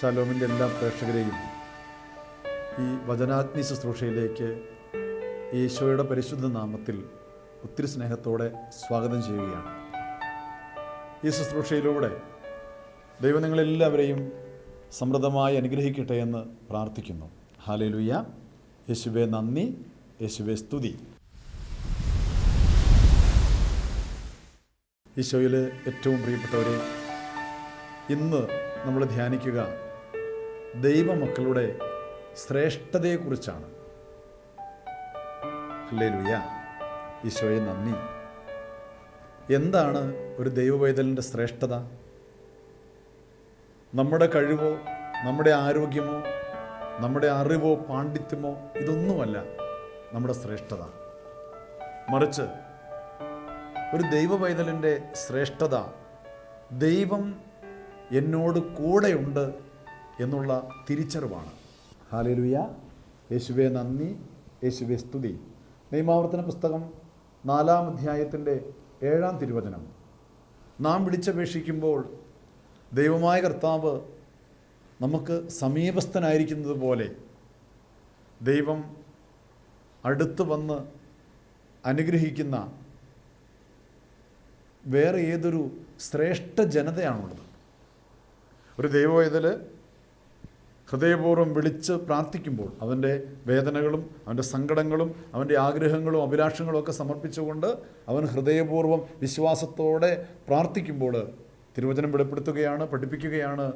ശലോമിന്റെ എല്ലാ പ്രേക്ഷകരെയും ഈ വചനാഗ്നി ശുശ്രൂഷയിലേക്ക് ഈശോയുടെ പരിശുദ്ധ നാമത്തിൽ ഒത്തിരി സ്നേഹത്തോടെ സ്വാഗതം ചെയ്യുകയാണ്. ഈ ശുശ്രൂഷയിലൂടെ ദൈവം നിങ്ങളെല്ലാവരെയും സമൃദ്ധമായി അനുഗ്രഹിക്കട്ടെ എന്ന് പ്രാർത്ഥിക്കുന്നു. ഹാലേലുയ്യ യേശുവെ നന്ദി. യേശുവെ സ്തുതി. ഈശോയിൽ ഏറ്റവും പ്രിയപ്പെട്ടവരെ ഇന്ന് നമ്മൾ ധ്യാനിക്കുക ദൈവമക്കളുടെ ശ്രേഷ്ഠതയെക്കുറിച്ചാണ്. അല്ലേ ലുയ്യ ഈശോയെ നന്ദി. എന്താണ് ഒരു ദൈവവൈതലിന്റെ ശ്രേഷ്ഠത. നമ്മുടെ കഴിവോ നമ്മുടെ ആരോഗ്യമോ നമ്മുടെ അറിവോ പാണ്ഡിത്യമോ ഇതൊന്നുമല്ല നമ്മുടെ ശ്രേഷ്ഠത. മറിച്ച് ഒരു ദൈവവൈതലിന്റെ ശ്രേഷ്ഠത ദൈവം എന്നോട് കൂടെയുണ്ട് എന്നുള്ള തിരിച്ചറിവാണ്. ഹാലലുയ. യേശുവെ നന്ദി. യേശുവെ സ്തുതി. നിയമാവർത്തന പുസ്തകം നാലാം അധ്യായത്തിന്റെ ഏഴാം തിരുവചനം. നാം വിളിച്ചപേക്ഷിക്കുമ്പോൾ ദൈവമായ കർത്താവ് നമുക്ക് സമീപസ്ഥനായിരിക്കുന്നത് പോലെ ദൈവം അടുത്ത് വന്ന് അനുഗ്രഹിക്കുന്ന വേറെ ഏതൊരു ശ്രേഷ്ഠ ജനതയാണുള്ളത്. ഒരു ദൈവവേദൽ ഹൃദയപൂർവം വിളിച്ച് പ്രാർത്ഥിക്കുമ്പോൾ അവന്റെ വേദനകളും അവന്റെ സങ്കടങ്ങളും അവന്റെ ആഗ്രഹങ്ങളും അഭിലാഷങ്ങളും ഒക്കെ സമർപ്പിച്ചുകൊണ്ട് അവൻ ഹൃദയപൂർവം വിശ്വാസത്തോടെ പ്രാർത്ഥിക്കുമ്പോൾ തിരുവചനം വെളിപ്പെടുത്തുകയാണ് പഠിപ്പിക്കുകയാണ്.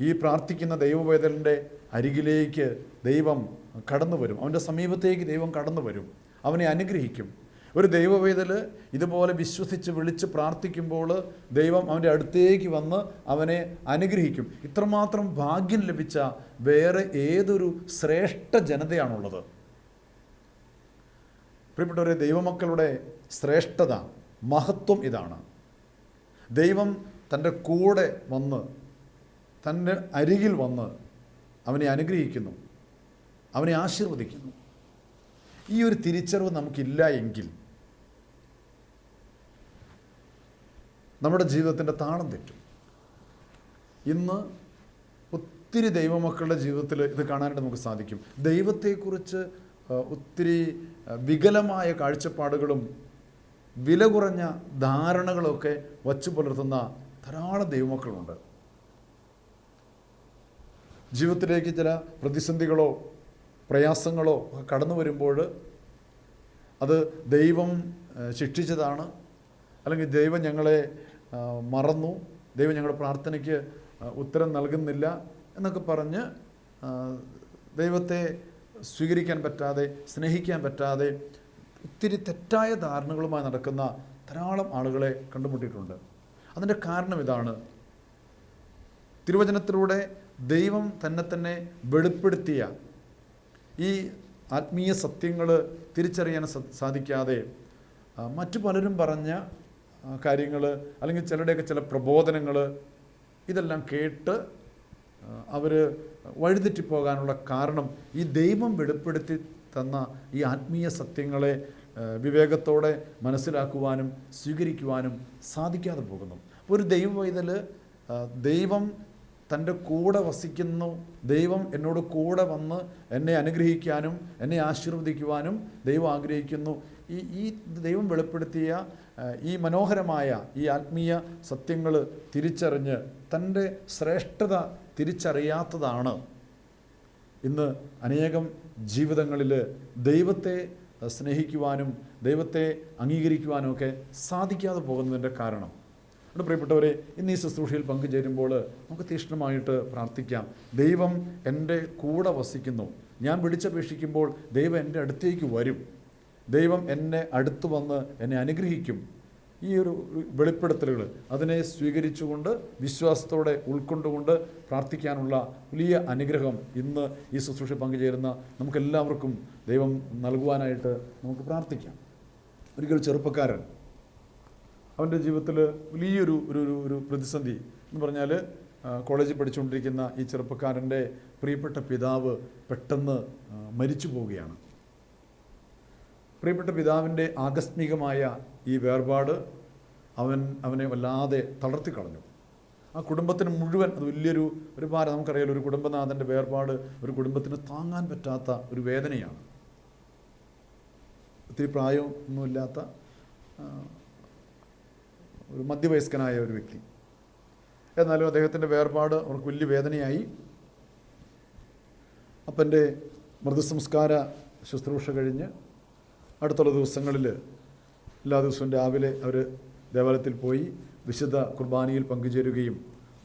ഈ പ്രാർത്ഥിക്കുന്ന ദൈവവേദലിന്റെ അരികിലേക്ക് ദൈവം കടന്നു വരും അവന്റെ സമീപത്തേക്ക് ദൈവം കടന്നു വരും അവനെ അനുഗ്രഹിക്കും. ഒരു ദൈവവേദൽ ഇതുപോലെ വിശ്വസിച്ച് വിളിച്ച് പ്രാർത്ഥിക്കുമ്പോൾ ദൈവം അവന്റെ അടുത്തേക്ക് വന്ന് അവനെ അനുഗ്രഹിക്കും. ഇത്രമാത്രം ഭാഗ്യം ലഭിച്ച വേറെ ഏതൊരു ശ്രേഷ്ഠ ജനതയാണുള്ളത്? പ്രിയപ്പെട്ടവരെ ദൈവമക്കളുടെ ശ്രേഷ്ഠത മഹത്വം ഇതാണ്. ദൈവം തന്റെ കൂടെ വന്ന് തന്റെ അരികിൽ വന്ന് അവനെ അനുഗ്രഹിക്കുന്നു അവനെ ആശീർവദിക്കുന്നു. ഈ ഒരു തിരിച്ചറിവ് നമുക്കില്ല എങ്കിൽ നമ്മുടെ ജീവിതത്തിന്റെ താളം തെറ്റും. ഇന്ന് ഒത്തിരി ദൈവമക്കളുടെ ജീവിതത്തിൽ ഇത് കാണാനായിട്ട് നമുക്ക് സാധിക്കും. ദൈവത്തെക്കുറിച്ച് ഒത്തിരി വികലമായ കാഴ്ചപ്പാടുകളും വില കുറഞ്ഞ ധാരണകളൊക്കെ വച്ചു പുലർത്തുന്ന ധാരാളം ദൈവമക്കളുണ്ട്. ജീവിതത്തിലേക്ക് ചില പ്രതിസന്ധികളോ പ്രയാസങ്ങളോ കടന്നു വരുമ്പോൾ അത് ദൈവം ശിക്ഷിച്ചതാണ്. അല്ലെങ്കിൽ ദൈവം ഞങ്ങളെ മറന്നു. ദൈവം ഞങ്ങളുടെ പ്രാർത്ഥനയ്ക്ക് ഉത്തരം നൽകുന്നില്ല എന്നൊക്കെ പറഞ്ഞ് ദൈവത്തെ സ്വീകരിക്കാൻ പറ്റാതെ സ്നേഹിക്കാൻ പറ്റാതെ ഒത്തിരി തെറ്റായ ധാരണകളുമായി നടക്കുന്ന ധാരാളം ആളുകളെ കണ്ടുമുട്ടിയിട്ടുണ്ട്. അതിന്റെ കാരണം ഇതാണ്. തിരുവചനത്തിലൂടെ ദൈവം തന്നെ തന്നെ വെളിപ്പെടുത്തിയ ഈ ആത്മീയ സത്യങ്ങൾ തിരിച്ചറിയാൻ സാധിക്കാതെ മറ്റു പലരും പറഞ്ഞ കാര്യങ്ങൾ അല്ലെങ്കിൽ ചിലരുടെയൊക്കെ ചില പ്രബോധനങ്ങൾ ഇതെല്ലാം കേട്ട് അവർ വഴിതെറ്റിപ്പോകാനുള്ള കാരണം ഈ ദൈവം വെളിപ്പെടുത്തി തന്ന ഈ ആത്മീയ സത്യങ്ങളെ വിവേകത്തോടെ മനസ്സിലാക്കുവാനും സ്വീകരിക്കുവാനും സാധിക്കാതെ പോകുന്നു. ഒരു ദൈവ പൈതൽ ദൈവം തന്റെ കൂടെ വസിക്കുന്നു ദൈവം എന്നോട് കൂടെ വന്ന് എന്നെ അനുഗ്രഹിക്കാനും എന്നെ ആശീർവദിക്കുവാനും ദൈവം ആഗ്രഹിക്കുന്നു. ഈ ഈ ദൈവം വെളിപ്പെടുത്തിയ ഈ മനോഹരമായ ഈ ആത്മീയ സത്യങ്ങൾ തിരിച്ചറിഞ്ഞ് തന്റെ ശ്രേഷ്ഠത തിരിച്ചറിയാത്തതാണ് ഇന്ന് അനേകം ജീവിതങ്ങളിൽ ദൈവത്തെ സ്നേഹിക്കുവാനും ദൈവത്തെ അംഗീകരിക്കുവാനും ഒക്കെ സാധിക്കാതെ പോകുന്നതിന്റെ കാരണം. അതുകൊണ്ട് പ്രിയപ്പെട്ടവരെ ഇന്ന് ഈ ശുശ്രൂഷയിൽ പങ്കുചേരുമ്പോൾ നമുക്ക് തീഷ്ണമായിട്ട് പ്രാർത്ഥിക്കാം. ദൈവം എന്റെ കൂടെ വസിക്കുന്നു. ഞാൻ വിളിച്ചപേക്ഷിക്കുമ്പോൾ ദൈവം എന്റെ അടുത്തേക്ക് വരും. ദൈവം എന്നെ അടുത്തു വന്ന് എന്നെ അനുഗ്രഹിക്കും. ഈ ഒരു വെളിപ്പെടുത്തലുകൾ അതിനെ സ്വീകരിച്ചുകൊണ്ട് വിശ്വാസത്തോടെ ഉൾക്കൊണ്ടുകൊണ്ട് പ്രാർത്ഥിക്കാനുള്ള വലിയ അനുഗ്രഹം ഇന്ന് ഈ ശുശ്രൂഷ പങ്കുചേരുന്ന നമുക്കെല്ലാവർക്കും ദൈവം നൽകുവാനായിട്ട് നമുക്ക് പ്രാർത്ഥിക്കാം. ഒരിക്കൽ ചെറുപ്പക്കാരൻ അവന്റെ ജീവിതത്തിൽ വലിയൊരു ഒരു ഒരു പ്രതിസന്ധി എന്ന് പറഞ്ഞാൽ കോളേജിൽ പഠിച്ചുകൊണ്ടിരിക്കുന്ന ഈ ചെറുപ്പക്കാരന്റെ പ്രിയപ്പെട്ട പിതാവ് പെട്ടെന്ന് മരിച്ചു പോവുകയാണ്. പ്രിയപ്പെട്ട പിതാവിന്റെ ആകസ്മികമായ ഈ വേർപാട് അവൻ അവനെ വല്ലാതെ തളർത്തിക്കളഞ്ഞു ആ കുടുംബത്തിന് മുഴുവൻ അത് വലിയൊരു ഒരു ഭാരം നമുക്കറിയാലോ ഒരു കുടുംബനാഥന്റെ വേർപാട് ഒരു കുടുംബത്തിന് താങ്ങാൻ പറ്റാത്ത ഒരു വേദനയാണ്. ഒത്തിരി പ്രായമൊന്നുമില്ലാത്ത ഒരു മധ്യവയസ്കനായ ഒരു വ്യക്തി. എന്നാലും അദ്ദേഹത്തിന്റെ വേർപാട് അവർക്ക് വലിയ വേദനയായി. അപ്പന്റെ മൃതസംസ്കാര ശുശ്രൂഷ കഴിഞ്ഞ് അടുത്തുള്ള ദിവസങ്ങളിൽ എല്ലാ ദിവസവും രാവിലെ അവർ ദേവാലയത്തിൽ പോയി വിശുദ്ധ കുർബാനയിൽ പങ്കുചേരുകയും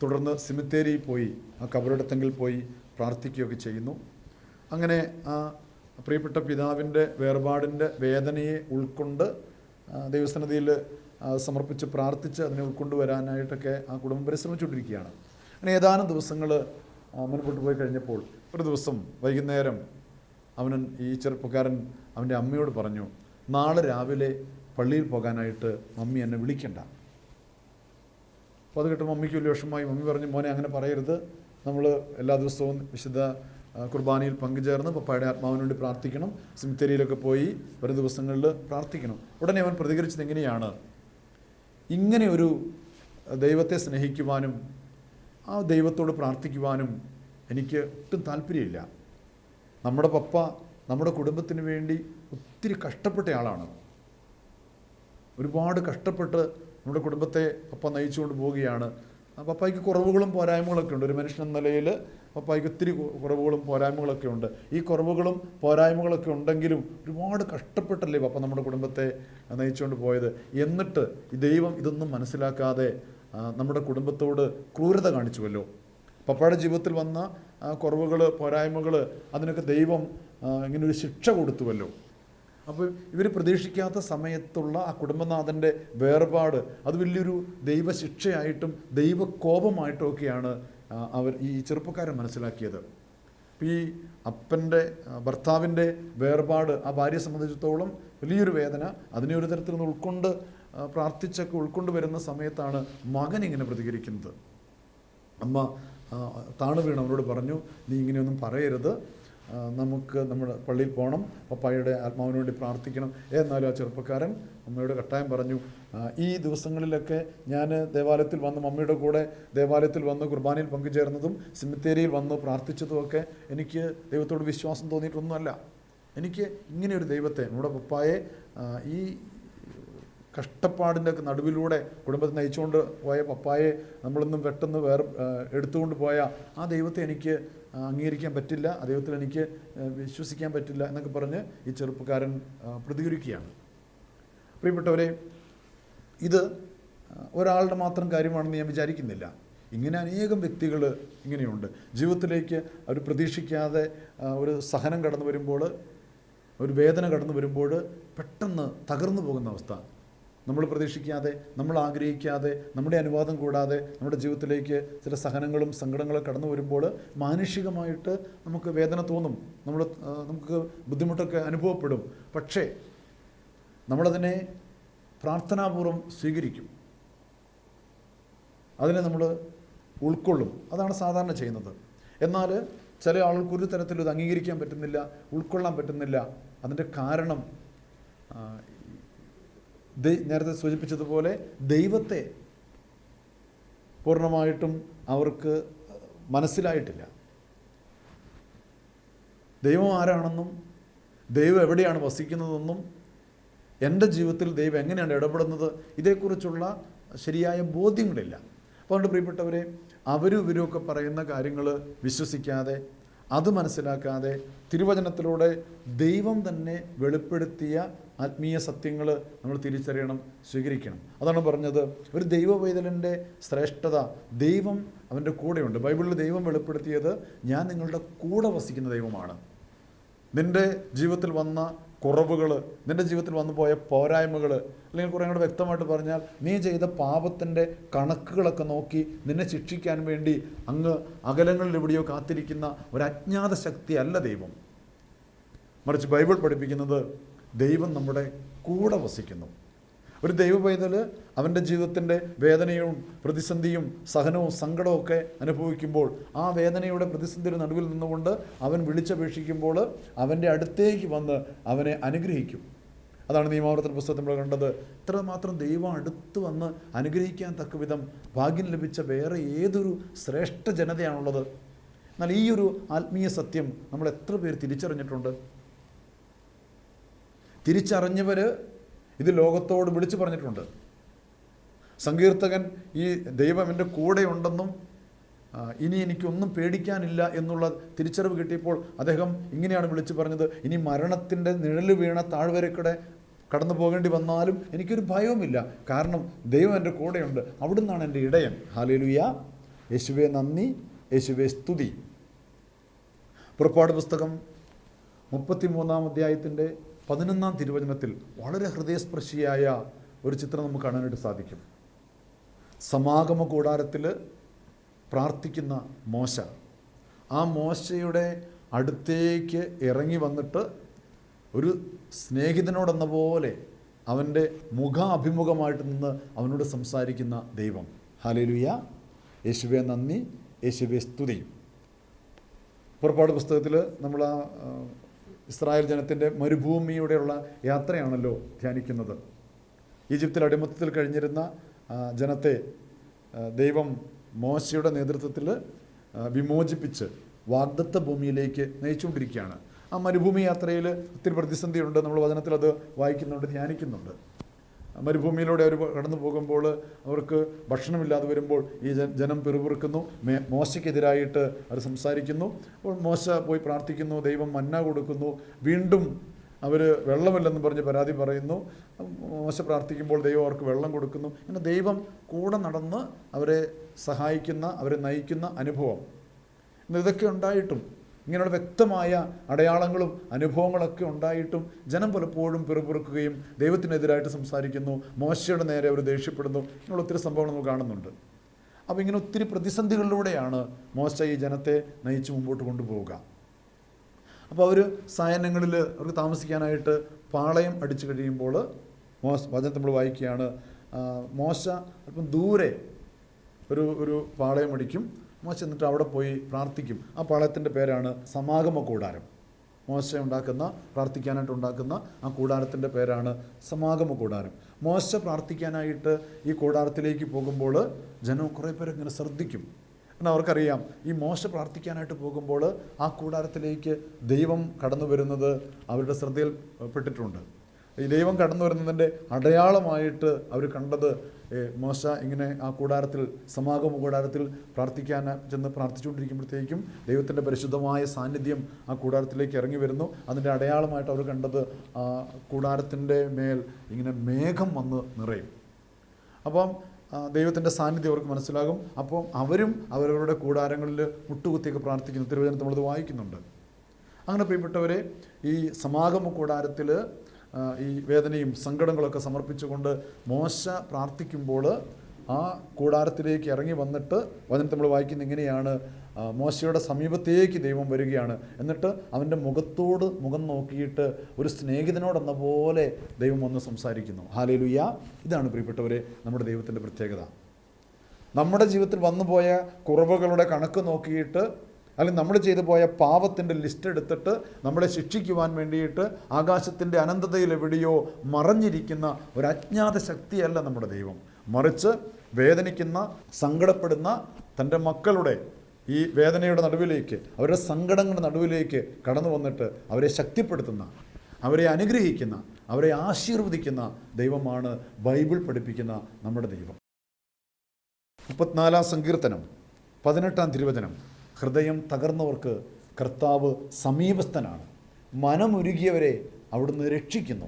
തുടർന്ന് സിമിത്തേരിയിൽ പോയി ആ കബറിടത്തെങ്കിൽ പോയി പ്രാർത്ഥിക്കുകയൊക്കെ ചെയ്യുന്നു. അങ്ങനെ ആ പ്രിയപ്പെട്ട പിതാവിന്റെ വേർപാടിന്റെ വേദനയെ ഉൾക്കൊണ്ട് ദൈവസന്നിധിയിൽ സമർപ്പിച്ച് പ്രാർത്ഥിച്ച് അതിനെ ഉൾക്കൊണ്ടുവരാനായിട്ടൊക്കെ ആ കുടുംബം പരിശ്രമിച്ചുകൊണ്ടിരിക്കുകയാണ്. അങ്ങനെ ഏതാനും ദിവസങ്ങൾ മുൻപോട്ട് പോയി കഴിഞ്ഞപ്പോൾ ഒരു ദിവസം വൈകുന്നേരം അവൻ ഈ ചെറുപ്പക്കാരൻ അവന്റെ അമ്മയോട് പറഞ്ഞു നാളെ രാവിലെ പള്ളിയിൽ പോകാനായിട്ട് മമ്മി എന്നെ വിളിക്കണ്ട. അപ്പോൾ അത് കേട്ട് മമ്മിക്ക് വലിയ വിഷമമായി. മമ്മി പറഞ്ഞു മോനെ അങ്ങനെ പറയരുത്. നമ്മൾ എല്ലാ ദിവസവും വിശുദ്ധ കുർബാനയിൽ പങ്കുചേർന്ന് പപ്പായുടെ ആത്മാവിന് വേണ്ടി പ്രാർത്ഥിക്കണം. സിമിത്തേരിയിലൊക്കെ പോയി വരും ദിവസങ്ങളിൽ പ്രാർത്ഥിക്കണം. ഉടനെ അവൻ പ്രതികരിച്ചത് എങ്ങനെയാണ്? ഇങ്ങനെ ഒരു ദൈവത്തെ സ്നേഹിക്കുവാനും ആ ദൈവത്തോട് പ്രാർത്ഥിക്കുവാനും എനിക്ക് ഒട്ടും താല്പര്യമില്ല. നമ്മുടെ പപ്പ നമ്മുടെ കുടുംബത്തിന് വേണ്ടി ഒത്തിരി കഷ്ടപ്പെട്ട ആളാണ്. ഒരുപാട് കഷ്ടപ്പെട്ട് നമ്മുടെ കുടുംബത്തെ പപ്പ നയിച്ചുകൊണ്ട് പോവുകയാണ്. പപ്പായ്ക്ക് കുറവുകളും പോരായ്മകളൊക്കെ ഉണ്ട്. ഒരു മനുഷ്യൻ എന്ന നിലയിൽ പപ്പായ്ക്ക് ഒത്തിരി കുറവുകളും പോരായ്മകളൊക്കെ ഉണ്ട്. ഈ കുറവുകളും പോരായ്മകളൊക്കെ ഉണ്ടെങ്കിലും ഒരുപാട് കഷ്ടപ്പെട്ടല്ലേ പപ്പ നമ്മുടെ കുടുംബത്തെ നയിച്ചുകൊണ്ട് പോയത്? എന്നിട്ട് ദൈവം ഇതൊന്നും മനസ്സിലാക്കാതെ നമ്മുടെ കുടുംബത്തോട് ക്രൂരത കാണിച്ചുവല്ലോ. പപ്പയുടെ ജീവിതത്തിൽ വന്ന കുറവുകൾ പോരായ്മകൾ അതിനൊക്കെ ദൈവം ഇങ്ങനൊരു ശിക്ഷ കൊടുത്തുവല്ലോ. അപ്പോൾ ഇവർ പ്രതീക്ഷിക്കാത്ത സമയത്തുള്ള ആ കുടുംബനാഥന്റെ വേർപാട് അത് വലിയൊരു ദൈവശിക്ഷയായിട്ടും ദൈവകോപമായിട്ടും ഒക്കെയാണ് അവർ ഈ ചെറുപ്പക്കാരൻ മനസ്സിലാക്കിയത്. അപ്പോൾ ഈ അപ്പന്റെ ഭർത്താവിന്റെ വേർപാട് ആ ഭാര്യയെ സംബന്ധിച്ചിടത്തോളം വലിയൊരു വേദന. അതിനെ ഒരു തരത്തിൽ ഉൾക്കൊണ്ട് പ്രാർത്ഥിച്ചൊക്കെ ഉൾക്കൊണ്ട് വരുന്ന സമയത്താണ് മകൻ ഇങ്ങനെ പ്രതികരിക്കുന്നത്. അമ്മ താണു വീണ്. അവരോട് പറഞ്ഞു നീ ഇങ്ങനെയൊന്നും പറയരുത്. നമുക്ക് നമ്മൾ പള്ളിയിൽ പോകണം പപ്പായുടെ ആത്മാവിന് വേണ്ടി പ്രാർത്ഥിക്കണം. എന്നാലും ആ ചെറുപ്പക്കാരൻ അമ്മയോട് കട്ടായം പറഞ്ഞു ഈ ദിവസങ്ങളിലൊക്കെ ഞാൻ ദേവാലയത്തിൽ വന്ന് മമ്മിയുടെ കൂടെ ദേവാലയത്തിൽ വന്ന് കുർബാനയിൽ പങ്കുചേർന്നതും സിമിത്തേരിയിൽ വന്ന് പ്രാർത്ഥിച്ചതുമൊക്കെ എനിക്ക് ദൈവത്തോട് വിശ്വാസം തോന്നിയിട്ടൊന്നുമല്ല. എനിക്ക് ഇങ്ങനെയൊരു ദൈവത്തെ നമ്മുടെ പപ്പായെ ഈ കഷ്ടപ്പാടിന്റെ നടുവിലൂടെ കുടുംബത്തെ നയിച്ചുകൊണ്ട് പോയ പപ്പായെ നമ്മളൊന്നും പെട്ടെന്ന് വേറെ എടുത്തുകൊണ്ട് പോയ ആ ദൈവത്തെ എനിക്ക് അംഗീകരിക്കാൻ പറ്റില്ല ആ ദൈവത്തിൽ എനിക്ക് വിശ്വസിക്കാൻ പറ്റില്ല എന്നൊക്കെ പറഞ്ഞ് ഈ ചെറുപ്പക്കാരൻ പ്രതികരിക്കുകയാണ്. പ്രിയപ്പെട്ടവരെ ഇത് ഒരാളുടെ മാത്രം കാര്യമാണെന്ന് ഞാൻ വിചാരിക്കുന്നില്ല. ഇങ്ങനെ അനേകം വ്യക്തികൾ ഇങ്ങനെയുണ്ട്. ജീവിതത്തിലേക്ക് അവർ പ്രതീക്ഷിക്കാതെ ഒരു സഹനം കടന്നു വരുമ്പോൾ ഒരു വേദന കടന്നു വരുമ്പോൾ പെട്ടെന്ന് തകർന്നു പോകുന്ന അവസ്ഥ. നമ്മൾ പ്രതീക്ഷിക്കാതെ നമ്മൾ ആഗ്രഹിക്കാതെ നമ്മുടെ അനുവാദം കൂടാതെ നമ്മുടെ ജീവിതത്തിലേക്ക് ചില സഹനങ്ങളും സങ്കടങ്ങളും കടന്നു വരുമ്പോൾ മാനുഷികമായിട്ട് നമുക്ക് വേദന തോന്നും. നമ്മൾ നമുക്ക് ബുദ്ധിമുട്ടൊക്കെ അനുഭവപ്പെടും. പക്ഷേ നമ്മളതിനെ പ്രാർത്ഥനാപൂർവം സ്വീകരിക്കും. അതിനെ നമ്മൾ ഉൾക്കൊള്ളും. അതാണ് സാധാരണ ചെയ്യുന്നത്. എന്നാൽ ചില ആളുകൾക്ക് ഒരു തരത്തിലും ഇത് അംഗീകരിക്കാൻ പറ്റുന്നില്ല ഉൾക്കൊള്ളാൻ പറ്റുന്നില്ല. അതിന്റെ കാരണം നേരത്തെ സൂചിപ്പിച്ചതുപോലെ ദൈവത്തെ പൂർണമായിട്ടും അവർക്ക് മനസ്സിലായിട്ടില്ല. ദൈവം ആരാണെന്നും ദൈവം എവിടെയാണ് വസിക്കുന്നതെന്നും എന്റെ ജീവിതത്തിൽ ദൈവം എങ്ങനെയാണ് ഇടപെടുന്നത് ഇതേക്കുറിച്ചുള്ള ശരിയായ ബോധ്യങ്ങളില്ല. അപ്പോൾ അതുകൊണ്ട് പ്രിയപ്പെട്ടവരെ അവരും ഇവരുമൊക്കെ പറയുന്ന കാര്യങ്ങൾ വിശ്വസിക്കാതെ അത് മനസ്സിലാക്കാതെ തിരുവചനത്തിലൂടെ ദൈവം തന്നെ വെളിപ്പെടുത്തിയ ആത്മീയ സത്യങ്ങൾ നമ്മൾ തിരിച്ചറിയണം സ്വീകരിക്കണം. അതാണ് പറഞ്ഞത്. ഒരു ദൈവ ശ്രേഷ്ഠത ദൈവം അവന്റെ കൂടെയുണ്ട്. ബൈബിളിൽ ദൈവം വെളിപ്പെടുത്തിയത് ഞാൻ നിങ്ങളുടെ കൂടെ വസിക്കുന്ന ദൈവമാണ്. നിന്റെ ജീവിതത്തിൽ വന്ന കുറവുകൾ നിന്റെ ജീവിതത്തിൽ വന്നു പോയ പോരായ്മകൾ അല്ലെങ്കിൽ കുറേ കൂടെ വ്യക്തമായിട്ട് പറഞ്ഞാൽ നീ ചെയ്ത പാപത്തിന്റെ കണക്കുകളൊക്കെ നോക്കി നിന്നെ ശിക്ഷിക്കാൻ വേണ്ടി അങ്ങ് അകലങ്ങളിൽ എവിടെയോ കാത്തിരിക്കുന്ന ഒരു അജ്ഞാത ശക്തിയല്ല ദൈവം. മറിച്ച് ബൈബിൾ പഠിപ്പിക്കുന്നത് ദൈവം നമ്മുടെ കൂടെ വസിക്കുന്നു. ഒരു ദൈവ പൈതൽ അവന്റെ ജീവിതത്തിന്റെ വേദനയും പ്രതിസന്ധിയും സഹനവും സങ്കടവും ഒക്കെ അനുഭവിക്കുമ്പോൾ ആ വേദനയുടെ പ്രതിസന്ധിയുടെ നടുവിൽ നിന്നുകൊണ്ട് അവൻ വിളിച്ചപേക്ഷിക്കുമ്പോൾ അവന്റെ അടുത്തേക്ക് വന്ന് അവനെ അനുഗ്രഹിക്കും. അതാണ് നിയമാവർത്തന പുസ്തകത്തിൽ നമ്മൾ കണ്ടത്. ഇത്രമാത്രം ദൈവം അടുത്ത് വന്ന് അനുഗ്രഹിക്കാൻ തക്ക വിധം ഭാഗ്യം ലഭിച്ച വേറെ ഏതൊരു ശ്രേഷ്ഠ ജനതയാണുള്ളത്? എന്നാൽ ഈ ഒരു ആത്മീയ സത്യം നമ്മൾ എത്ര പേര് തിരിച്ചറിഞ്ഞിട്ടുണ്ട്? തിരിച്ചറിഞ്ഞവർ ഇത് ലോകത്തോട് വിളിച്ചു പറഞ്ഞിട്ടുണ്ട്. സങ്കീർത്തകൻ ഈ ദൈവം എന്റെ കൂടെയുണ്ടെന്നും ഇനി എനിക്കൊന്നും പേടിക്കാനില്ല എന്നുള്ള തിരിച്ചറിവ് കിട്ടിയപ്പോൾ അദ്ദേഹം ഇങ്ങനെയാണ് വിളിച്ചു പറഞ്ഞത്. ഇനി മരണത്തിന്റെ നിഴൽ വീണ താഴ്വരക്കടെ കടന്നു പോകേണ്ടി വന്നാലും എനിക്കൊരു ഭയവുമില്ല. കാരണം ദൈവം എന്റെ കൂടെയുണ്ട്. അവിടുന്നാണ് എന്റെ ഇടയൻ. ഹാലേലുയ. യേശുവെ നന്ദി. യേശുവെ സ്തുതി. പുറപ്പാട് പുസ്തകം മുപ്പത്തി മൂന്നാം അധ്യായത്തിന്റെ പതിനൊന്നാം തിരുവചനത്തിൽ വളരെ ഹൃദയസ്പർശിയായ ഒരു ചിത്രം നമുക്ക് കാണാനായിട്ട് സാധിക്കും. സമാഗമ കൂടാരത്തിൽ പ്രാർത്ഥിക്കുന്ന മോശ. ആ മോശയുടെ അടുത്തേക്ക് ഇറങ്ങി വന്നിട്ട് ഒരു സ്നേഹിതനോടെന്ന പോലെ അവന്റെ മുഖാഭിമുഖമായിട്ട് നിന്ന് അവനോട് സംസാരിക്കുന്ന ദൈവം. ഹാലലുയ യേശുവെ നന്ദി. യേശുവെ സ്തുതി. പുറപ്പാട് പുസ്തകത്തിൽ നമ്മൾ ആ ഇസ്രായേൽ ജനത്തിന്റെ മരുഭൂമിയുടെയുള്ള യാത്രയാണല്ലോ ധ്യാനിക്കുന്നത്. ഈജിപ്തിൽ അടിമത്തത്തിൽ കഴിഞ്ഞിരുന്ന ജനത്തെ ദൈവം മോശയുടെ നേതൃത്വത്തിൽ വിമോചിപ്പിച്ച് വാഗ്ദത്ത ഭൂമിയിലേക്ക് നയിച്ചുകൊണ്ടിരിക്കുകയാണ്. ആ മരുഭൂമി യാത്രയിൽ ഒത്തിരി പ്രതിസന്ധിയുണ്ട്. നമ്മൾ വചനത്തിൽ അത് വായിക്കുന്നുണ്ട് ധ്യാനിക്കുന്നുണ്ട്. മരുഭൂമിയിലൂടെ അവർ കടന്നു പോകുമ്പോൾ അവർക്ക് ഭക്ഷണമില്ലാതെ വരുമ്പോൾ ഈ ജനം പിറുപിറുക്കുന്നു. മോശയ്ക്കെതിരായിട്ട് അവർ സംസാരിക്കുന്നു. അപ്പോൾ മോശ പോയി പ്രാർത്ഥിക്കുന്നു ദൈവം മന്ന കൊടുക്കുന്നു. വീണ്ടും അവർ വെള്ളമില്ലെന്ന് പറഞ്ഞ് പരാതി പറയുന്നു. മോശ പ്രാർത്ഥിക്കുമ്പോൾ ദൈവം അവർക്ക് വെള്ളം കൊടുക്കുന്നു. ഇങ്ങനെ ദൈവം കൂടെ നടന്ന് അവരെ സഹായിക്കുന്ന അവരെ നയിക്കുന്ന അനുഭവം. ഇതൊക്കെ ഉണ്ടായിട്ടും ഇങ്ങനെയുള്ള വ്യക്തമായ അടയാളങ്ങളും അനുഭവങ്ങളൊക്കെ ഉണ്ടായിട്ടും ജനം പലപ്പോഴും പിറുപിറുക്കുകയും ദൈവത്തിനെതിരായിട്ട് സംസാരിക്കുന്നു മോശയുടെ നേരെ അവർ ദേഷ്യപ്പെടുന്നു ഇങ്ങനെയുള്ള ഒത്തിരി സംഭവങ്ങൾ നമ്മൾ കാണുന്നുണ്ട്. അപ്പോൾ ഇങ്ങനെ ഒത്തിരി പ്രതിസന്ധികളിലൂടെയാണ് മോശ ഈ ജനത്തെ നയിച്ച് മുമ്പോട്ട് കൊണ്ടുപോവുക. അപ്പോൾ അവർ സായനങ്ങളിൽ അവർക്ക് താമസിക്കാനായിട്ട് പാളയം അടിച്ചു കഴിയുമ്പോൾ മോശ വചനത്തെ നമ്മൾ വായിക്കുകയാണ് മോശ അല്പം ദൂരെ ഒരു ഒരു പാളയം അടിക്കും. മോശ എന്നിട്ട് അവിടെ പോയി പ്രാർത്ഥിക്കും. ആ പാളയത്തിന്റെ പേരാണ് സമാഗമ കൂടാരം. മോശ ഉണ്ടാക്കുന്ന പ്രാർത്ഥിക്കാനായിട്ട് ഉണ്ടാക്കുന്ന ആ കൂടാരത്തിന്റെ പേരാണ് സമാഗമ കൂടാരം. മോശ പ്രാർത്ഥിക്കാനായിട്ട് ഈ കൂടാരത്തിലേക്ക് പോകുമ്പോൾ ജനം കുറേ ഇങ്ങനെ ശ്രദ്ധിക്കും. എന്നാൽ അവർക്കറിയാം ഈ മോശ പ്രാർത്ഥിക്കാനായിട്ട് പോകുമ്പോൾ ആ കൂടാരത്തിലേക്ക് ദൈവം കടന്നു വരുന്നത് അവരുടെ ശ്രദ്ധയിൽ പെട്ടിട്ടുണ്ട് ഈ ദൈവം കടന്നു വരുന്നതിന്റെ അടയാളമായിട്ട് അവർ കണ്ടത് മോശ ഇങ്ങനെ ആ കൂടാരത്തിൽ സമാഗമ കൂടാരത്തിൽ പ്രാർത്ഥിക്കാൻ ചെന്ന് പ്രാർത്ഥിച്ചുകൊണ്ടിരിക്കുമ്പോഴത്തേക്കും ദൈവത്തിന്റെ പരിശുദ്ധമായ സാന്നിധ്യം ആ കൂടാരത്തിലേക്ക് ഇറങ്ങി വരുന്നു. അതിന്റെ അടയാളമായിട്ട് അവർ കണ്ടത് ആ കൂടാരത്തിന്റെ മേൽ ഇങ്ങനെ മേഘം വന്ന് നിറയും. അപ്പം ദൈവത്തിന്റെ സാന്നിധ്യം അവർക്ക് മനസ്സിലാകും. അപ്പം അവരും അവരവരുടെ കൂടാരങ്ങളിൽ മുട്ടുകുത്തിയൊക്കെ പ്രാർത്ഥിക്കുന്നു. തിരുവചനത്തിൽ നമ്മളത് വായിക്കുന്നുണ്ട്. അങ്ങനെ പ്രിയപ്പെട്ടവരെ ഈ സമാഗമ കൂടാരത്തിൽ ഈ വേദനയും സങ്കടങ്ങളൊക്കെ സമർപ്പിച്ചുകൊണ്ട് മോശ പ്രാർത്ഥിക്കുമ്പോൾ ആ കൂടാരത്തിലേക്ക് ഇറങ്ങി വന്നിട്ട് വചനം നമ്മൾ വായിക്കുന്ന ഇങ്ങനെയാണ് മോശയുടെ സമീപത്തേക്ക് ദൈവം വരികയാണ്. എന്നിട്ട് അവന്റെ മുഖത്തോട് മുഖം നോക്കിയിട്ട് ഒരു സ്നേഹിതനോടെന്ന പോലെ ദൈവം ഒന്ന് സംസാരിക്കുന്നു. ഹാലേലുയ്യ ഇതാണ് പ്രിയപ്പെട്ടവരെ നമ്മുടെ ദൈവത്തിന്റെ പ്രത്യേകത. നമ്മുടെ ജീവിതത്തിൽ വന്നുപോയ കുറവുകളുടെ കണക്ക് നോക്കിയിട്ട് അല്ലെങ്കിൽ നമ്മൾ ചെയ്തു പോയ പാവത്തിന്റെ ലിസ്റ്റ് എടുത്തിട്ട് നമ്മളെ ശിക്ഷിക്കുവാൻ വേണ്ടിയിട്ട് ആകാശത്തിന്റെ അനന്തതയിൽ എവിടെയോ മറഞ്ഞിരിക്കുന്ന ഒരു അജ്ഞാത ശക്തിയല്ല നമ്മുടെ ദൈവം. മറിച്ച് വേദനിക്കുന്ന സങ്കടപ്പെടുന്ന തന്റെ മക്കളുടെ ഈ വേദനയുടെ നടുവിലേക്ക് അവരുടെ സങ്കടങ്ങളുടെ നടുവിലേക്ക് കടന്നു വന്നിട്ട് അവരെ ശക്തിപ്പെടുത്തുന്ന അവരെ അനുഗ്രഹിക്കുന്ന അവരെ ആശീർവദിക്കുന്ന ദൈവമാണ് ബൈബിൾ പഠിപ്പിക്കുന്ന നമ്മുടെ ദൈവം. മുപ്പത്തിനാലാം സങ്കീർത്തനം പതിനെട്ടാം തിരുവചനം. ഹൃദയം തകർന്നവർക്ക് കർത്താവ് സമീപസ്ഥനാണ്. മനമുരുകിയവരെ അവിടുന്ന് രക്ഷിക്കുന്നു.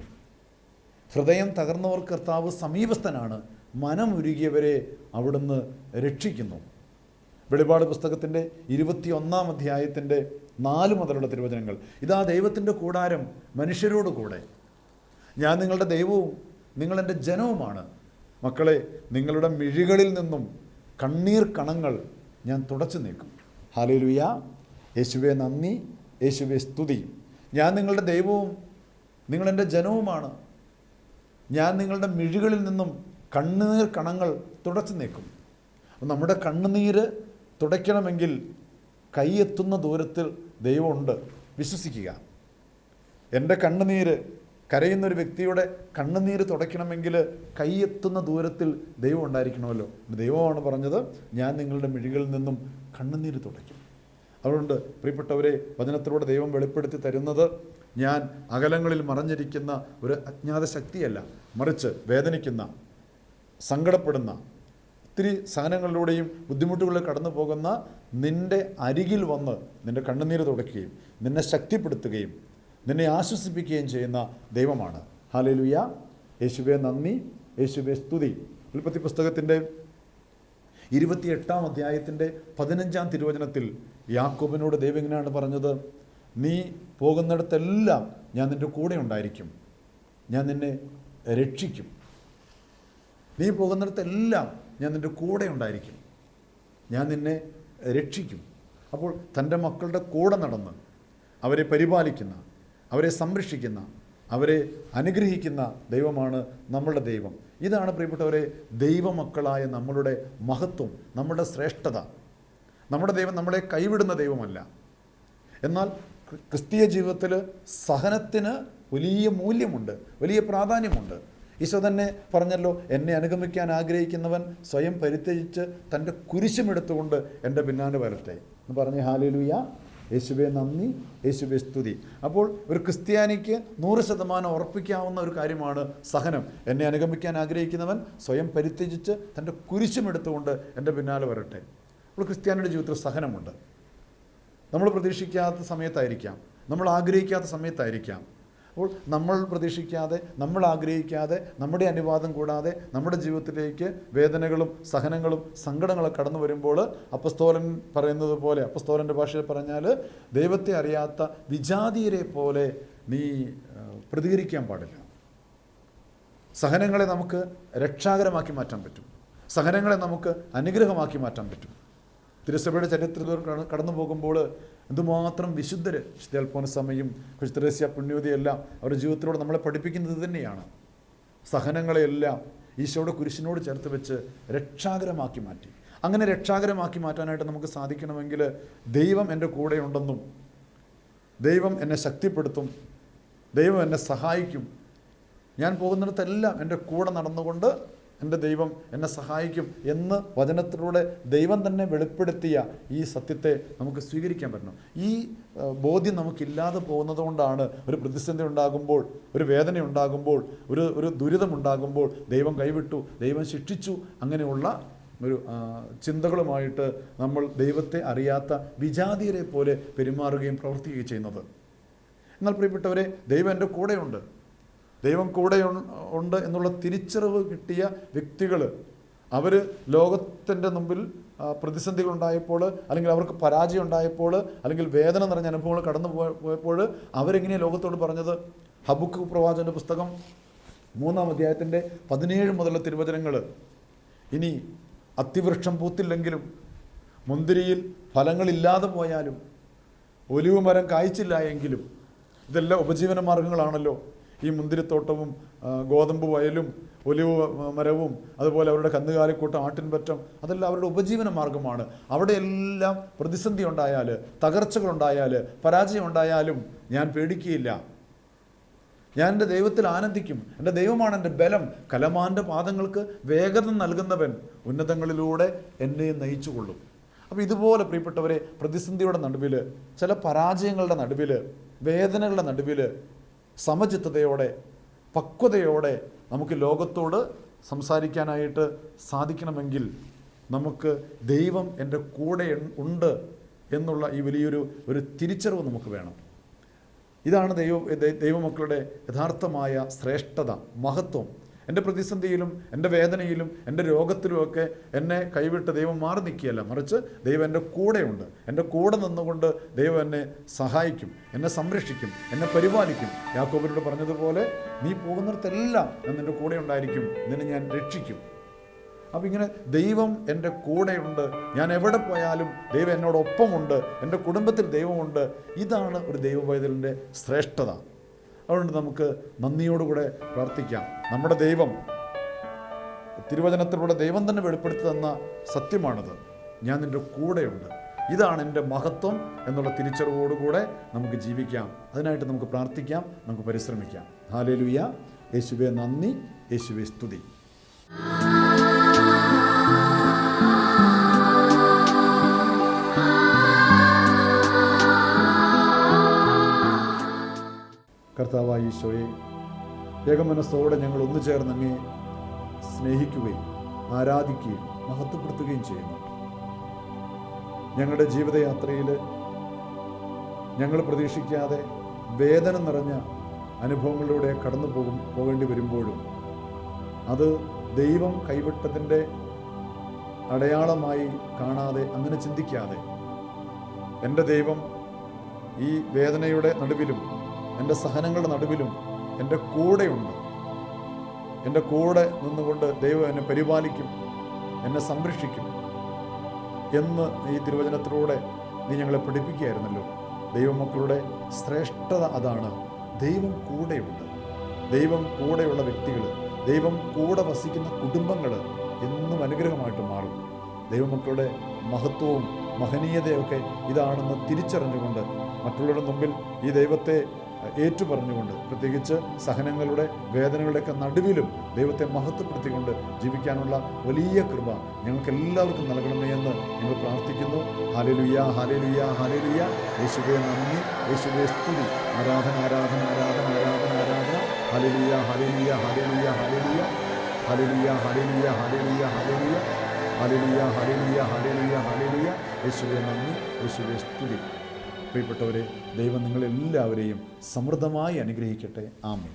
ഹൃദയം തകർന്നവർ കർത്താവ് സമീപസ്ഥനാണ്. മനമുരുകിയവരെ അവിടുന്ന് രക്ഷിക്കുന്നു. വെളിപാട് പുസ്തകത്തിന്റെ ഇരുപത്തിയൊന്നാം അധ്യായത്തിന്റെ നാല് മുതലുള്ള തിരുവചനങ്ങൾ. ഇതാ ദൈവത്തിന്റെ കൂടാരം മനുഷ്യരോട് കൂടെ. ഞാൻ നിങ്ങളുടെ ദൈവവും നിങ്ങളെന്റെ ജനവുമാണ്. മക്കളെ നിങ്ങളുടെ മിഴികളിൽ നിന്നും കണ്ണീർ കണങ്ങൾ ഞാൻ തുടച്ചു നീക്കും. ഹാലേലുയ. യേശുവെ നന്ദി യേശുവെ സ്തുതി. ഞാൻ നിങ്ങളുടെ ദൈവവും നിങ്ങളെന്റെ ജനവുമാണ്. ഞാൻ നിങ്ങളുടെ മിഴികളിൽ നിന്നും കണ്ണുനീർ കണങ്ങൾ തുടച്ചു നീക്കും. നമ്മുടെ കണ്ണുനീര് തുടയ്ക്കണമെങ്കിൽ കൈയെത്തുന്ന ദൂരത്തിൽ ദൈവമുണ്ട്. വിശ്വസിക്കുക. എന്റെ കണ്ണുനീര് കരയുന്ന ഒരു വ്യക്തിയുടെ കണ്ണുനീര് തുടയ്ക്കണമെങ്കിൽ കൈയെത്തുന്ന ദൂരത്തിൽ ദൈവം ഉണ്ടായിരിക്കണമല്ലോ. ദൈവമാണ് പറഞ്ഞത് ഞാൻ നിങ്ങളുടെ മിഴികളിൽ നിന്നും കണ്ണുനീര് തുടയ്ക്കും. അതുകൊണ്ട് പ്രിയപ്പെട്ടവരെ വചനത്തിലൂടെ ദൈവം വെളിപ്പെടുത്തി തരുന്നത് ഞാൻ അകലങ്ങളിൽ മറഞ്ഞിരിക്കുന്ന ഒരു അജ്ഞാത ശക്തിയല്ല. മറിച്ച് വേദനിക്കുന്ന സങ്കടപ്പെടുന്ന ഒത്തിരി സഹനങ്ങളിലൂടെയും ബുദ്ധിമുട്ടുകളിൽ കടന്നു പോകുന്ന നിന്റെ അരികിൽ വന്ന് നിന്റെ കണ്ണുനീര് തുടയ്ക്കുകയും നിന്നെ ശക്തിപ്പെടുത്തുകയും നിന്നെ ആശ്വസിപ്പിക്കുകയും ചെയ്യുന്ന ദൈവമാണ്. ഹാലലുയ യേശുബെ നന്ദി. യേശുബെ സ്തുതി. ഉൽപ്പത്തി പുസ്തകത്തിന്റെ ഇരുപത്തിയെട്ടാം അധ്യായത്തിന്റെ പതിനഞ്ചാം തിരുവചനത്തിൽ യാക്കോബിനോട് ദൈവം ഇങ്ങനെയാണ് പറഞ്ഞത്. നീ പോകുന്നിടത്തെല്ലാം ഞാൻ നിന്റെ കൂടെ ഉണ്ടായിരിക്കും. ഞാൻ നിന്നെ രക്ഷിക്കും. നീ പോകുന്നിടത്തെല്ലാം ഞാൻ നിന്റെ കൂടെ ഉണ്ടായിരിക്കും. ഞാൻ നിന്നെ രക്ഷിക്കും. അപ്പോൾ തന്റെ മക്കളുടെ കൂടെ നടന്ന് അവരെ പരിപാലിക്കുന്ന അവരെ സംരക്ഷിക്കുന്ന അവരെ അനുഗ്രഹിക്കുന്ന ദൈവമാണ് നമ്മളുടെ ദൈവം. ഇതാണ് പ്രിയപ്പെട്ടവരെ ദൈവമക്കളായ നമ്മളുടെ മഹത്വം നമ്മുടെ ശ്രേഷ്ഠത. നമ്മുടെ ദൈവം നമ്മളെ കൈവിടുന്ന ദൈവമല്ല. എന്നാൽ ക്രിസ്തീയ ജീവിതത്തിൽ സഹനത്തിന് വലിയ മൂല്യമുണ്ട് വലിയ പ്രാധാന്യമുണ്ട്. ഈശോ തന്നെ പറഞ്ഞല്ലോ എന്നെ അനുഗമിക്കാൻ ആഗ്രഹിക്കുന്നവൻ സ്വയം പരിത്യജിച്ച് തന്റെ കുരിശുമെടുത്തുകൊണ്ട് എന്റെ പിന്നാലെ വരട്ടെ എന്ന് പറഞ്ഞ് ഹാലേലുയ. യേശുവെ നന്ദി. യേശുവെ സ്തുതി. അപ്പോൾ ഒരു ക്രിസ്ത്യാനിക്ക് നൂറ് ശതമാനം ഉറപ്പിക്കാവുന്ന ഒരു കാര്യമാണ് സഹനം. എന്നെ അനുഗമിക്കാൻ ആഗ്രഹിക്കുന്നവൻ സ്വയം പരിത്യജിച്ച് തന്റെ കുരിശുമെടുത്തുകൊണ്ട് എന്റെ പിന്നാലെ വരട്ടെ. അപ്പോൾ ക്രിസ്ത്യാനിയുടെ ജീവിതത്തിൽ സഹനമുണ്ട്. നമ്മൾ പ്രതീക്ഷിക്കാത്ത സമയത്തായിരിക്കാം. നമ്മൾ ആഗ്രഹിക്കാത്ത സമയത്തായിരിക്കാം. അപ്പോൾ നമ്മൾ പ്രതീക്ഷിക്കാതെ നമ്മൾ ആഗ്രഹിക്കാതെ നമ്മുടെ അനുവാദം കൂടാതെ നമ്മുടെ ജീവിതത്തിലേക്ക് വേദനകളും സഹനങ്ങളും സങ്കടങ്ങളും കടന്നു വരുമ്പോൾ അപ്പസ്തോലൻ പറയുന്നത് പോലെ അപ്പസ്തോലന്റെ ഭാഷയിൽ പറഞ്ഞാൽ ദൈവത്തെ അറിയാത്ത വിജാതീയരെ പോലെ നീ പ്രതികരിക്കാൻ പാടില്ല. സഹനങ്ങളെ നമുക്ക് രക്ഷാകരമാക്കി മാറ്റാൻ പറ്റും. സഹനങ്ങളെ നമുക്ക് അനുഗ്രഹമാക്കി മാറ്റാൻ പറ്റും. തിരുസഭയുടെ ചരിത്രത്തിൽ കട- കടന്നു പോകുമ്പോൾ എന്തുമാത്രം വിശുദ്ധർ വിശുദ്ധൽപ്പോനസമയും കുശുദ്രസ്യ പുണ്യവതിയെല്ലാം അവരുടെ ജീവിതത്തിലൂടെ നമ്മളെ പഠിപ്പിക്കുന്നത് തന്നെയാണ്. സഹനങ്ങളെയെല്ലാം ഈശോയുടെ കുരിശിനോട് ചേർത്ത് വെച്ച് രക്ഷാകരമാക്കി മാറ്റി. അങ്ങനെ രക്ഷാകരമാക്കി മാറ്റാനായിട്ട് നമുക്ക് സാധിക്കണമെങ്കിൽ ദൈവം എന്റെ കൂടെയുണ്ടെന്നും ദൈവം എന്നെ ശക്തിപ്പെടുത്തും ദൈവം എന്നെ സഹായിക്കും. ഞാൻ പോകുന്നിടത്തെല്ലാം എന്റെ കൂടെ നടന്നുകൊണ്ട് എന്റെ ദൈവം എന്നെ സഹായിക്കും എന്ന് വചനത്തിലൂടെ ദൈവം തന്നെ വെളിപ്പെടുത്തിയ ഈ സത്യത്തെ നമുക്ക് സ്വീകരിക്കാൻ പറ്റണം. ഈ ബോധ്യം നമുക്കില്ലാതെ പോകുന്നത് കൊണ്ടാണ് ഒരു പ്രതിസന്ധി ഉണ്ടാകുമ്പോൾ ഒരു വേദന ഉണ്ടാകുമ്പോൾ ഒരു ഒരു ദുരിതമുണ്ടാകുമ്പോൾ ദൈവം കൈവിട്ടു ദൈവം ശിക്ഷിച്ചു അങ്ങനെയുള്ള ഒരു ചിന്തകളുമായിട്ട് നമ്മൾ ദൈവത്തെ അറിയാത്ത വിജാതീയരെ പോലെ പെരുമാറുകയും പ്രവർത്തിക്കുകയും ചെയ്യുന്നത്. എന്നാൽ പ്രിയപ്പെട്ടവരെ ദൈവം എന്റെ കൂടെയുണ്ട്. ദൈവം കൂടെ ഉണ്ട് എന്നുള്ള തിരിച്ചറിവ് കിട്ടിയ വ്യക്തികൾ അവർ ലോകത്തിന്റെ മുമ്പിൽ പ്രതിസന്ധികൾ ഉണ്ടായപ്പോൾ അല്ലെങ്കിൽ അവർക്ക് പരാജയം ഉണ്ടായപ്പോൾ അല്ലെങ്കിൽ വേദന നിറഞ്ഞ അനുഭവങ്ങൾ കടന്നു പോയ- പോയപ്പോൾ അവരെങ്ങനെയാണ് ലോകത്തോട് പറഞ്ഞത്? ഹബുക്ക് പ്രവാചന്റെ പുസ്തകം മൂന്നാം അധ്യായത്തിന്റെ പതിനേഴ് മുതലുള്ള തിരുവചനങ്ങൾ ഇനി അതിവൃക്ഷം പൂത്തില്ലെങ്കിലും മുന്തിരിയിൽ ഫലങ്ങളില്ലാതെ പോയാലും ഒലിവ് മരം കായ്ച്ചില്ല എങ്കിലും ഇതെല്ലാം ഉപജീവന മാർഗങ്ങളാണല്ലോ. ഈ മുന്തിരിത്തോട്ടവും ഗോതമ്പ് വയലും ഒലിവ് മരവും അതുപോലെ അവരുടെ കന്നുകാലിക്കൂട്ടം ആട്ടിൻപറ്റം അതെല്ലാം അവരുടെ ഉപജീവന മാർഗമാണ്. അവിടെയെല്ലാം പ്രതിസന്ധി ഉണ്ടായാൽ തകർച്ചകളുണ്ടായാൽ പരാജയം ഉണ്ടായാലും ഞാൻ പേടിക്കുകയില്ല. ഞാൻ എന്റെ ദൈവത്തിൽ ആനന്ദിക്കും. എന്റെ ദൈവമാണ് എന്റെ ബലം. കലമാന്റെ പാദങ്ങൾക്ക് വേഗത നൽകുന്നവൻ ഉന്നതങ്ങളിലൂടെ എന്നെ നയിച്ചു കൊള്ളും അപ്പോൾ ഇതുപോലെ പ്രിയപ്പെട്ടവരെ പ്രതിസന്ധിയുടെ നടുവിൽ ചില പരാജയങ്ങളുടെ നടുവിൽ വേദനകളുടെ നടുവിൽ സമചിത്തതയോടെ പക്വതയോടെ നമുക്ക് ലോകത്തോട് സംസാരിക്കാനായിട്ട് സാധിക്കണമെങ്കിൽ നമുക്ക് ദൈവം എന്റെ കൂടെ ഉണ്ട് എന്നുള്ള ഈ വലിയൊരു ഒരു തിരിച്ചറിവ് നമുക്ക് വേണം. ഇതാണ് ദൈവ ദൈവമക്കളുടെ യഥാർത്ഥമായ ശ്രേഷ്ഠത മഹത്വം. എന്റെ പ്രതിസന്ധിയിലും എന്റെ വേദനയിലും എന്റെ രോഗത്തിലുമൊക്കെ എന്നെ കൈവിട്ട് ദൈവം മാറി നിൽക്കുകയല്ല. മറിച്ച് ദൈവം എന്റെ കൂടെയുണ്ട്. എന്റെ കൂടെ നിന്നുകൊണ്ട് ദൈവം എന്നെ സഹായിക്കും എന്നെ സംരക്ഷിക്കും എന്നെ പരിപാലിക്കും. യാക്കോബിനോട് പറഞ്ഞതുപോലെ നീ പോകുന്നിടത്തെല്ലാം ഞാൻ നിന്റെ കൂടെ ഉണ്ടായിരിക്കും നിന്നെ ഞാൻ രക്ഷിക്കും. അപ്പം ഇങ്ങനെ ദൈവം എന്റെ കൂടെയുണ്ട് ഞാൻ എവിടെ പോയാലും ദൈവം എന്നോടൊപ്പമുണ്ട് എന്റെ കുടുംബത്തിൽ ദൈവമുണ്ട്. ഇതാണ് ഒരു ദൈവപൈതലിന്റെ ശ്രേഷ്ഠത. അതുകൊണ്ട് നമുക്ക് നന്ദിയോടുകൂടെ പ്രാർത്ഥിക്കാം. നമ്മുടെ ദൈവം തിരുവചനത്തിലൂടെ ദൈവം തന്നെ വെളിപ്പെടുത്തി തന്ന സത്യമാണിത്. ഞാൻ നിന്റെ കൂടെയുണ്ട്. ഇതാണ് എന്റെ മഹത്വം എന്നുള്ള തിരിച്ചറിവോടുകൂടെ നമുക്ക് ജീവിക്കാം. അതിനായിട്ട് നമുക്ക് പ്രാർത്ഥിക്കാം നമുക്ക് പരിശ്രമിക്കാം. ഹാലേലുയ. യേശുവെ നന്ദി യേശുവെ സ്തുതി. കർത്താവായ ഈശോയെ ഏകമനസ്സോടെ ഞങ്ങൾ ഒന്നു ചേർന്ന് അങ്ങേ സ്നേഹിക്കുകയും ആരാധിക്കുകയും മഹത്വപ്പെടുത്തുകയും ചെയ്യുന്നു. ഞങ്ങളുടെ ജീവിതയാത്രയിൽ ഞങ്ങൾ പ്രതീക്ഷിക്കാതെ വേദന നിറഞ്ഞ അനുഭവങ്ങളിലൂടെ കടന്നു പോകും പോകേണ്ടി വരുമ്പോഴും അത് ദൈവം കൈവിട്ടതിന്റെ അടയാളമായി കാണാതെ അങ്ങനെ ചിന്തിക്കാതെ എന്റെ ദൈവം ഈ വേദനയുടെ നടുവിലും എന്റെ സഹനങ്ങളുടെ നടുവിലും എന്റെ കൂടെയുണ്ട്. എന്റെ കൂടെ നിന്നുകൊണ്ട് ദൈവം എന്നെ പരിപാലിക്കും എന്നെ സംരക്ഷിക്കും എന്ന് ഈ തിരുവചനത്തിലൂടെ നീ ഞങ്ങളെ പഠിപ്പിക്കുകയായിരുന്നല്ലോ. ദൈവമക്കളുടെ ശ്രേഷ്ഠത അതാണ്. ദൈവം കൂടെയുണ്ട്. ദൈവം കൂടെയുള്ള വ്യക്തികൾ ദൈവം കൂടെ വസിക്കുന്ന കുടുംബങ്ങൾ എന്നും അനുഗ്രഹമായിട്ട് മാറും. ദൈവമക്കളുടെ മഹത്വവും മഹനീയതയൊക്കെ ഇതാണെന്ന് തിരിച്ചറിഞ്ഞുകൊണ്ട് മറ്റുള്ളവരുടെ മുമ്പിൽ ഈ ദൈവത്തെ ഏറ്റുപറഞ്ഞുകൊണ്ട് പ്രത്യേകിച്ച് സഹനങ്ങളുടെ വേദനകളുടെയൊക്കെ നടുവിലും ദൈവത്തെ മഹത്വപ്പെടുത്തിക്കൊണ്ട് ജീവിക്കാനുള്ള വലിയ കൃപ ഞങ്ങൾക്ക് എല്ലാവർക്കും നൽകണമേ എന്ന് ഞങ്ങൾ പ്രാർത്ഥിക്കുന്നു. ഹാലലുയ്യ ഹാലലുയ്യ ഹാലലുയ്യ യേശുവെ നന്ദി. യേശുവെ സ്തുതി. ആരാധന ആരാധന ആരാധന ആരാധന ആരാധന. ഹാലലുയ്യ ഹാലലുയ്യ ഹാലലുയ്യ ഹാലലുയ്യ ഹാലലുയ്യ ഹാലലുയ്യ ഹാലലുയ്യ ഹാലലുയ്യ ഹാലലുയ്യ ഹാലലുയ്യ ഹാലലുയ്യ ഹാലലുയ്യ യേശുവെ നന്ദി. യേശുവെ സ്തുതി. പ്രിയപ്പെട്ടവരെ ദൈവം നിങ്ങളെല്ലാവരെയും സമൃദ്ധമായി അനുഗ്രഹിക്കട്ടെ. ആമേൻ.